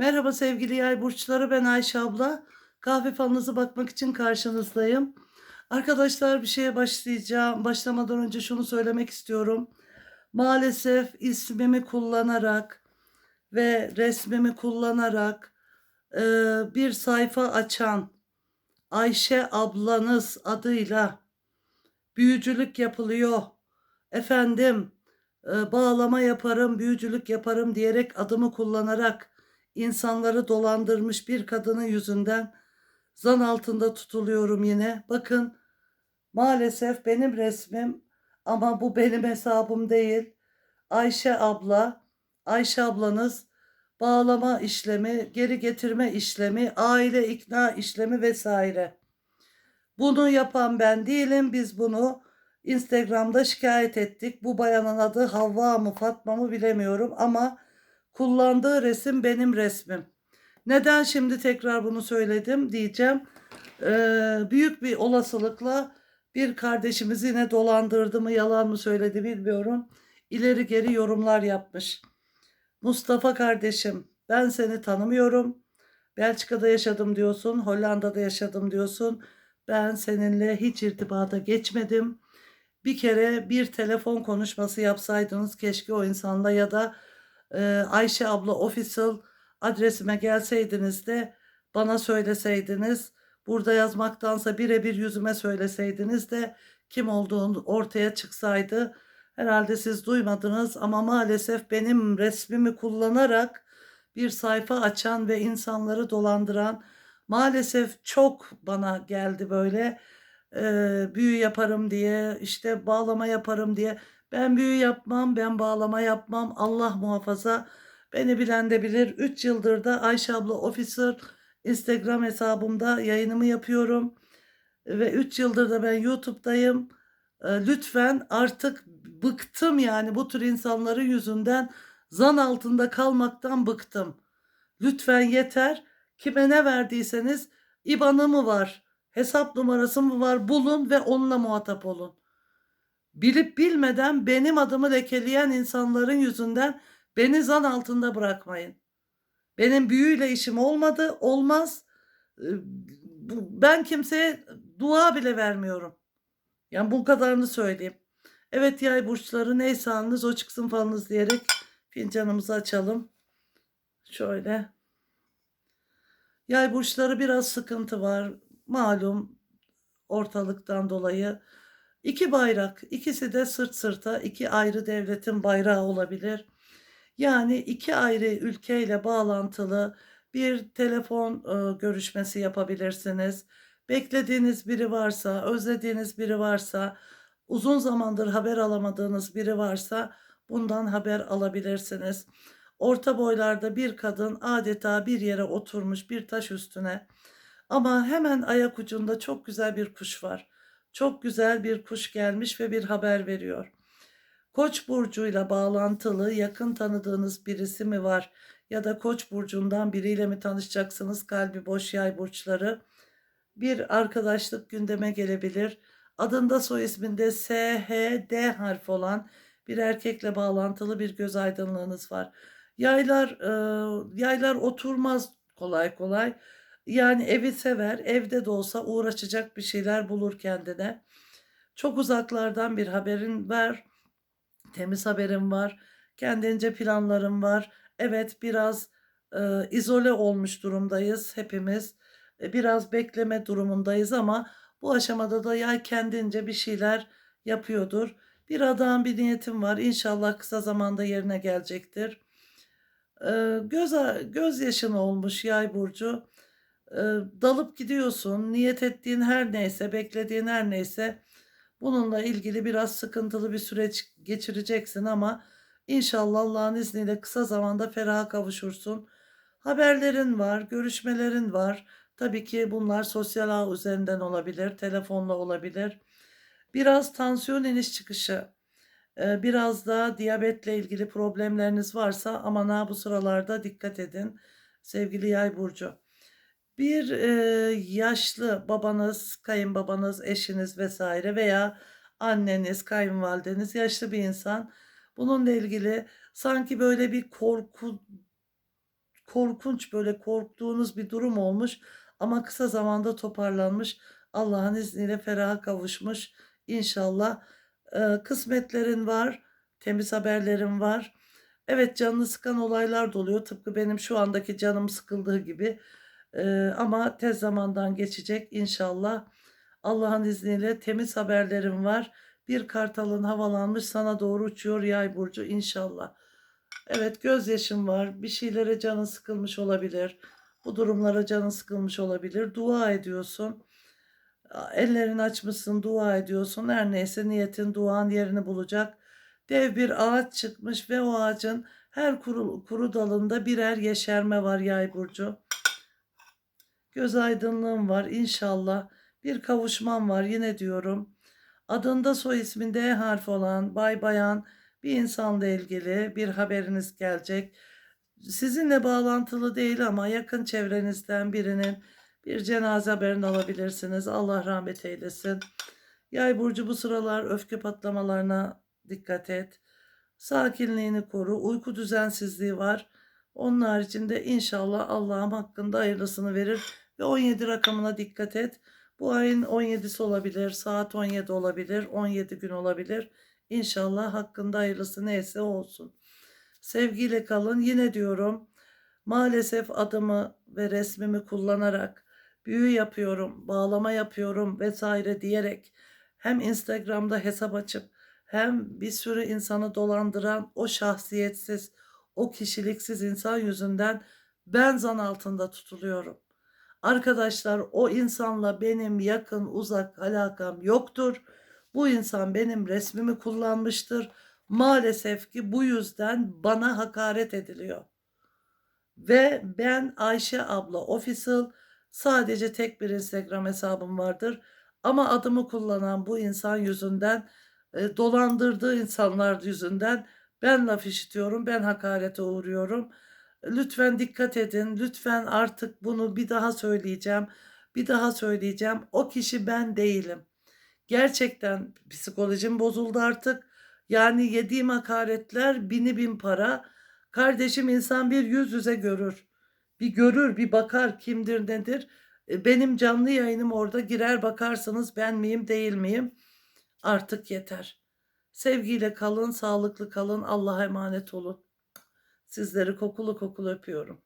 Merhaba sevgili yay burçları ben Ayşe abla. Kahve falınızı bakmak için karşınızdayım. Arkadaşlar bir şeye başlayacağım. Başlamadan önce şunu söylemek istiyorum. Maalesef ismimi kullanarak ve resmimi kullanarak e, bir sayfa açan Ayşe ablanız adıyla büyücülük yapılıyor. Efendim e, bağlama yaparım, büyücülük yaparım diyerek adımı kullanarak insanları dolandırmış bir kadının yüzünden zan altında tutuluyorum yine. Bakın maalesef benim resmim ama bu benim hesabım değil. Ayşe abla, Ayşe ablanız bağlama işlemi, geri getirme işlemi, aile ikna işlemi vesaire. Bunu yapan ben değilim. Biz bunu Instagram'da şikayet ettik. Bu bayanın adı Havva mı Fatma mı bilemiyorum ama kullandığı resim benim resmim. Neden şimdi tekrar bunu söyledim diyeceğim. Ee, büyük bir olasılıkla bir kardeşimiz yine dolandırdı mı yalan mı söyledi bilmiyorum. İleri geri yorumlar yapmış. Mustafa kardeşim ben seni tanımıyorum. Belçika'da yaşadım diyorsun, Hollanda'da yaşadım diyorsun. Ben seninle hiç irtibata geçmedim. Bir kere bir telefon konuşması yapsaydınız keşke o insanla ya da e, Ayşe abla official adresime gelseydiniz de bana söyleseydiniz. Burada yazmaktansa birebir yüzüme söyleseydiniz de kim olduğunu ortaya çıksaydı. Herhalde siz duymadınız ama maalesef benim resmimi kullanarak bir sayfa açan ve insanları dolandıran maalesef çok bana geldi böyle e, büyü yaparım diye işte bağlama yaparım diye ben büyü yapmam ben bağlama yapmam. Allah muhafaza. Beni bilen de bilir. 3 yıldır da Ayşe abla officer Instagram hesabımda yayınımı yapıyorum. Ve 3 yıldır da ben YouTube'dayım. E, lütfen artık bıktım yani bu tür insanların yüzünden. Zan altında kalmaktan bıktım. Lütfen yeter. Kime ne verdiyseniz IBAN'ı mı var hesap numarası mı var bulun ve onunla muhatap olun. Bilip bilmeden benim adımı lekeleyen insanların yüzünden beni zan altında bırakmayın. Benim büyüyle işim olmadı, olmaz. Ee, Ben kimseye dua bile vermiyorum. Yani bu kadarını söyleyeyim. Evet yay burçları neyse haliniz o çıksın falınız diyerek fincanımızı açalım. Şöyle. Yay burçları biraz sıkıntı var. Malum ortalıktan dolayı. İki bayrak, ikisi de sırt sırta, iki ayrı devletin bayrağı olabilir. Yani iki ayrı ülkeyle bağlantılı bir telefon e, görüşmesi yapabilirsiniz. Beklediğiniz biri varsa, özlediğiniz biri varsa, uzun zamandır haber alamadığınız biri varsa bundan haber alabilirsiniz. Orta boylarda bir kadın adeta bir yere oturmuş bir taş üstüne. Ama hemen ayak ucunda çok güzel bir kuş var. Çok güzel bir kuş gelmiş ve bir haber veriyor. Koç burcuyla bağlantılı yakın tanıdığınız birisi mi var? Ya da Koç burcundan biriyle mi tanışacaksınız? Kalbi boş yay burçları. Bir arkadaşlık gündeme gelebilir. Adında soy isminde S, H, D harfi olan bir erkekle bağlantılı bir göz aydınlığınız var. Yaylar e, yaylar oturmaz kolay kolay. Yani evi sever, evde de olsa uğraşacak bir şeyler bulur kendine. Çok uzaklardan bir haberin var. Temiz haberim var. Kendince planlarım var. Evet biraz e, izole olmuş durumdayız hepimiz. E, biraz bekleme durumundayız ama bu aşamada da ya kendince bir şeyler yapıyordur. Bir adam bir niyetim var. İnşallah kısa zamanda yerine gelecektir. E, göz göz yaşın olmuş Yay burcu. Dalıp gidiyorsun. Niyet ettiğin her neyse, beklediğin her neyse bununla ilgili biraz sıkıntılı bir süreç geçireceksin ama inşallah Allah'ın izniyle kısa zamanda feraha kavuşursun. Haberlerin var, görüşmelerin var. Tabii ki bunlar sosyal ağ üzerinden olabilir, telefonla olabilir. Biraz tansiyon iniş çıkışı, biraz da diyabetle ilgili problemleriniz varsa aman ha bu sıralarda dikkat edin sevgili yay burcu. Bir e, yaşlı babanız, kayınbabanız, eşiniz vesaire veya anneniz, kayınvalideniz yaşlı bir insan bununla ilgili sanki böyle bir korku korkunç böyle korktuğunuz bir durum olmuş ama kısa zamanda toparlanmış. Allah'ın izniyle feraha kavuşmuş inşallah. Eee, kısmetlerin var, temiz haberlerin var. Evet, canını sıkan olaylar da oluyor. Tıpkı benim şu andaki canım sıkıldığı gibi. Ama tez zamandan geçecek inşallah. Allah'ın izniyle temiz haberlerim var. Bir kartalın havalanmış sana doğru uçuyor Yay burcu inşallah. Evet, gözyaşım var. Bir şeylere canın sıkılmış olabilir. Bu durumlara canın sıkılmış olabilir. Dua ediyorsun. Ellerini açmışsın, dua ediyorsun. Her neyse niyetin, duan yerini bulacak. Dev bir ağaç çıkmış ve o ağacın her kuru, kuru dalında birer yeşerme var Yay burcu. Göz aydınlığım var inşallah. Bir kavuşmam var yine diyorum. Adında soy isminde E harfi olan bay bayan bir insanla ilgili bir haberiniz gelecek. Sizinle bağlantılı değil ama yakın çevrenizden birinin bir cenaze haberini alabilirsiniz. Allah rahmet eylesin. Yay burcu bu sıralar öfke patlamalarına dikkat et. Sakinliğini koru. Uyku düzensizliği var. Onun haricinde inşallah Allah'ım hakkında hayırlısını verir ve 17 rakamına dikkat et. Bu ayın 17'si olabilir, saat 17 olabilir, 17 gün olabilir. İnşallah hakkında hayırlısı neyse olsun. Sevgiyle kalın. Yine diyorum maalesef adımı ve resmimi kullanarak büyü yapıyorum, bağlama yapıyorum vesaire diyerek hem Instagram'da hesap açıp hem bir sürü insanı dolandıran o şahsiyetsiz, o kişiliksiz insan yüzünden ben zan altında tutuluyorum. Arkadaşlar o insanla benim yakın uzak alakam yoktur. Bu insan benim resmimi kullanmıştır. Maalesef ki bu yüzden bana hakaret ediliyor. Ve ben Ayşe abla official sadece tek bir Instagram hesabım vardır. Ama adımı kullanan bu insan yüzünden e, dolandırdığı insanlar yüzünden ben laf işitiyorum, ben hakarete uğruyorum. Lütfen dikkat edin. Lütfen artık bunu bir daha söyleyeceğim. Bir daha söyleyeceğim. O kişi ben değilim. Gerçekten psikolojim bozuldu artık. Yani yediğim hakaretler bini bin para. Kardeşim insan bir yüz yüze görür. Bir görür, bir bakar kimdir nedir. E, Benim canlı yayınım orada girer bakarsınız ben miyim değil miyim? Artık yeter. Sevgiyle kalın, sağlıklı kalın. Allah'a emanet olun. Sizleri kokulu kokulu öpüyorum.